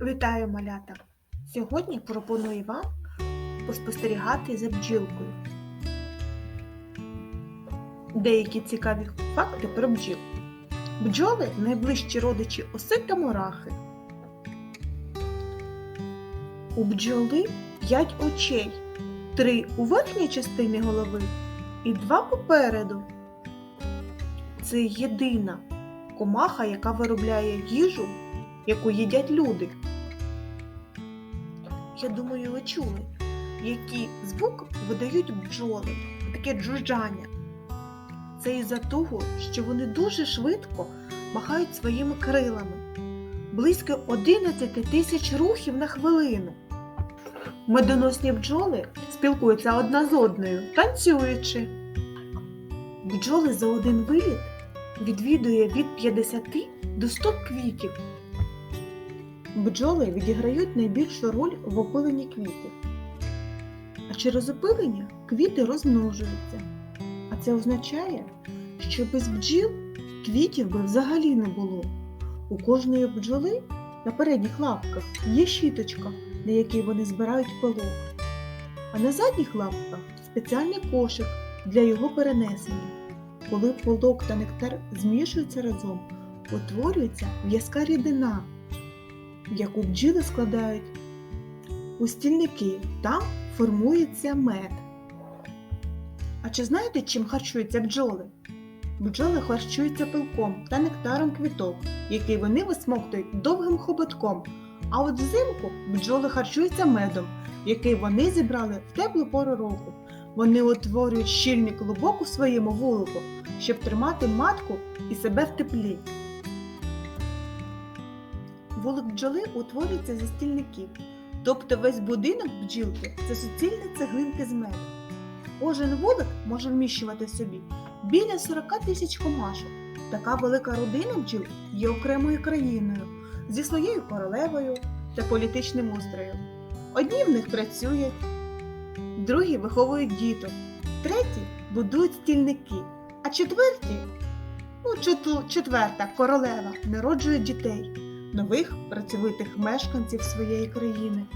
Вітаю малята! Сьогодні пропоную вам поспостерігати за бджілкою. Деякі цікаві факти про бджіл. Бджоли найближчі родичі оси та мурахи. У бджоли п'ять очей, три у верхній частині голови і два попереду. Це єдина комаха, яка виробляє їжу, яку їдять люди. Я думаю, ви чули, який звук видають бджоли, таке джужжання. Це із-за того, що вони дуже швидко махають своїми крилами, близько 11 тисяч рухів на хвилину. Медоносні бджоли спілкуються одна з одною, танцюючи. Бджоли за один виліт відвідує від 50 до 100 квітів. Бджоли відіграють найбільшу роль в опиленні квітів. А через опилення квіти розмножуються. А це означає, що без бджіл квітів би взагалі не було. У кожної бджоли на передніх лапках є щіточка, на якій вони збирають пилок. А на задніх лапках спеціальний кошик для його перенесення. Коли пилок та нектар змішуються разом, утворюється в'язка рідина, яку бджіли складають у стільники, там формується мед. А чи знаєте, чим харчуються бджоли? Бджоли харчуються пилком та нектаром квіток, який вони висмоктують довгим хоботком. А от взимку бджоли харчуються медом, який вони зібрали в теплу пору року. Вони утворюють щільний клубок у своєму вулику, щоб тримати матку і себе в теплі. Вулик бджоли утворюється зі стільників, тобто весь будинок бджілки це суцільні цеглинки з меду. Кожен вулик може вміщувати собі біля 40 тисяч комашок. Така велика родина бджіл є окремою країною зі своєю королевою та політичним устроєм. Одні в них працюють, другі виховують діток, треті будують стільники, а четверті, ну, четверта королева народжує дітей, нових працьовитих мешканців своєї країни.